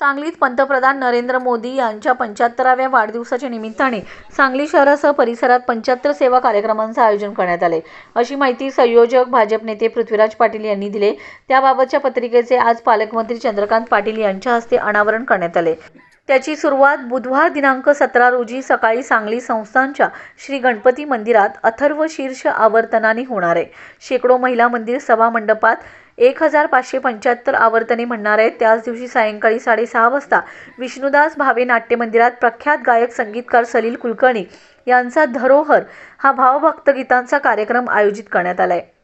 सांगलीत पंतप्रधान नरेंद्र मोदी यांच्या पंच्याहत्तराव्या वाढदिवसाच्या निमित्ताने सांगली शहरासह परिसरात पंच्याहत्तर सेवा कार्यक्रमांचं आयोजन करण्यात आले. अशी माहिती संयोजक भाजप नेते पृथ्वीराज पाटील यांनी दिले. त्याबाबतच्या पत्रिकेचे आज पालकमंत्री चंद्रकांत पाटील यांच्या हस्ते अनावरण करण्यात आले. त्याची सुरुवात बुधवार दिनांक सतरा रोजी सकाळी सांगली संस्थानच्या श्री गणपती मंदिरात अथर्व शीर्ष आवर्तनाने होणार आहे. शेकडो महिला मंदिर सभा मंडपात एक हजार पाचशे पंच्याहत्तर आवर्तने म्हणणार आहेत. त्याच दिवशी सायंकाळी साडेसहा वाजता विष्णुदास भावे नाट्य मंदिरात प्रख्यात गायक संगीतकार सलील कुलकर्णी यांचा धरोहर हा भावभक्त गीतांचा कार्यक्रम आयोजित करण्यात आला आहे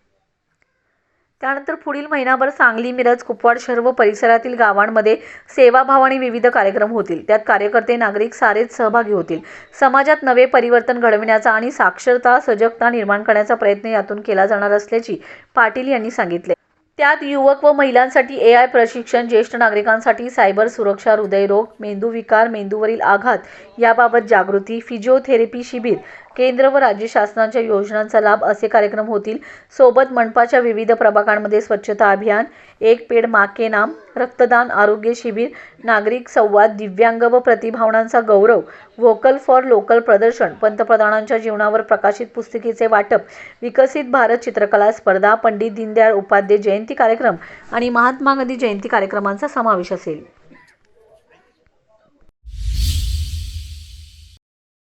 त्यानंतर पुढील महिनाभर सांगली मिरज कुपवाड शहर व परिसरातील गावांमध्ये सेवाभाव आणि विविध कार्यक्रम होतील. त्यात कार्यकर्ते नागरिक सारेच सहभागी होतील. समाजात नवे परिवर्तन घडविण्याचा आणि साक्षरता सजगता निर्माण करण्याचा प्रयत्न यातून केला जाणार असल्याची पाटील यांनी सांगितले. त्यात युवक व महिलांसाठी ए आय प्रशिक्षण ज्येष्ठ नागरिकांसाठी सायबर सुरक्षा हृदयरोग मेंदूविकार मेंदूवरील आघात याबाबत जागृती फिजिओथेरपी शिबिर केंद्र व राज्य शासनाच्या योजनांचा लाभ असे कार्यक्रम होतील. सोबत मनपाच्या विविध प्रभागांमध्ये स्वच्छता अभियान एक पेड माके नाम रक्तदान आरोग्य शिबिर नागरिक संवाद दिव्यांग व प्रतिभावनांचा गौरव व्होकल फॉर लोकल प्रदर्शन पंतप्रधानांच्या जीवनावर प्रकाशित पुस्तिकेचे वाटप विकसित भारत चित्रकला स्पर्धा पंडित दीनदयाळ उपाध्याय जयंती कार्यक्रम आणि महात्मा गांधी जयंती कार्यक्रमांचा समावेश असेल.